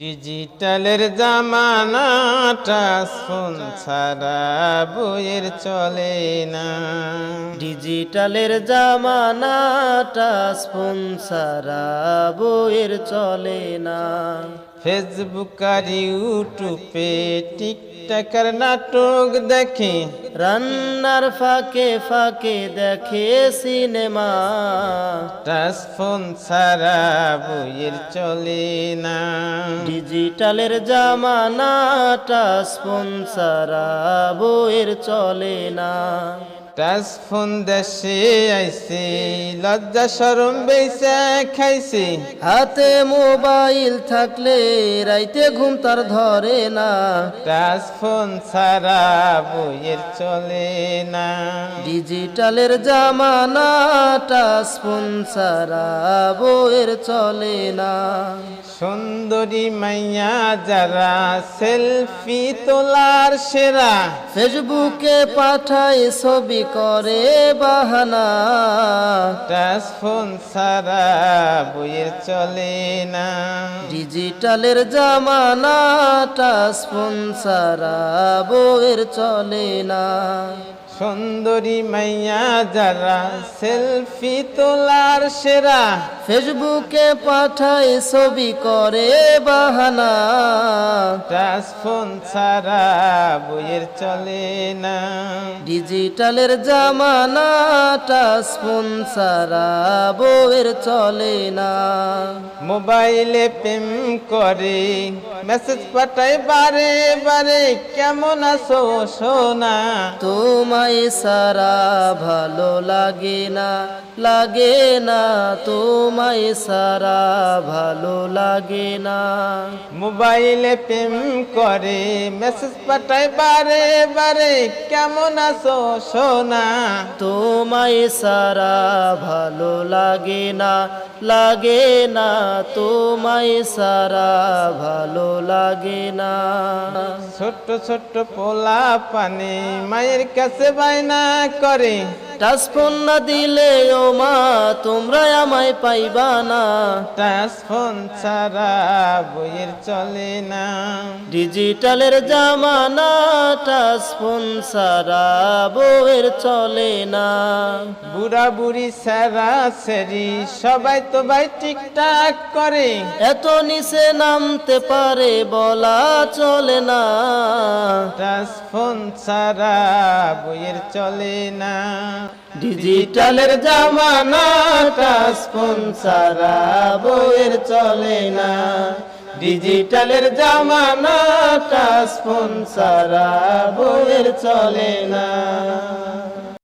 ডিজিটালের জামানাটা শুন ছাড়া বইয়ের চলে না। ডিজিটালের জামানাটা শুন ছাড়া বইয়ের চলে না। ফেসবুক আর ইউটিউবে, টিকটকের নাটক দেখে, রান্নার ফাঁকে ফাঁকে দেখে সিনেমা। টাচ ফোন ছাড়া বইয়ের চলে না। ডিজিটালের জামানাটা ফোন সারা বইয়ের চলে না। টাচ ফোন দেশে আইসি লজ্জা সরম বেসে খাইছে। হাতে মোবাইল থাকলে রাইতে ঘুম তার ধরে না। টাচ ফোন ছাড়া বইয়ের চলে না। ডিজিটালের জামানাটা ফোন সারা বইয়ের চলে না। সুন্দরী মাইয়া যারা সেলফি তোলার সেরা। ফেসবুকে পাঠায় ছবি করে বাহানা। টাচ ফোন সারা বইয়ের চলে না। ডিজিটালের জামানা টাচ ফোন সারা বইয়ের চলে না। সুন্দরী মাইয়া যারা সেলফি তোলার সেরা। ফেসবুকে পাঠায় ছবি করে বাহানা। ফোন ছাড়া বইয়ের চলে না। ডিজিটালের জামানাটা ফোন সারা বইয়ের চলে না। মোবাইলে প্রেম করে মেসেজ পাঠায় বারে বারে কেমন আছো সোনা? তোমায় সারা ভালো লাগে না লাগে না তোমায় সারা ভালো লাগে না। মোবাইলে প্রেম করে মেসেজ পাঠায় বারে বারে কেমন আছো সোনা? তোমায় সারা ভালো লাগে না লাগে না তোমায় সারা ভালো লাগে না। ছোট্ট ছোট্ট পোলা পানি মায়ের কাছে বায়না করে। টাচফোন না দিলে ও মা তোমরা আমায় পাইবা না। টাচফোন ছাড়া বইয়ের চলে না। ডিজিটালের জামানা টাচফোন সারা বউয়ের চলে না। বুড়া বুড়ি সারা সেরি সবাই তো ভাই ঠিকঠাক করে। এত নিচে নামতে পারে বলা চলে না। টাচফোন ছাড়া বইয়ের চলে না। ডিজিটালের জামানা টাচ ফোন সারা বইয়ের চলে না। ডিজিটালের জামানা টাচ ফোন সারা বইয়ের চলে না।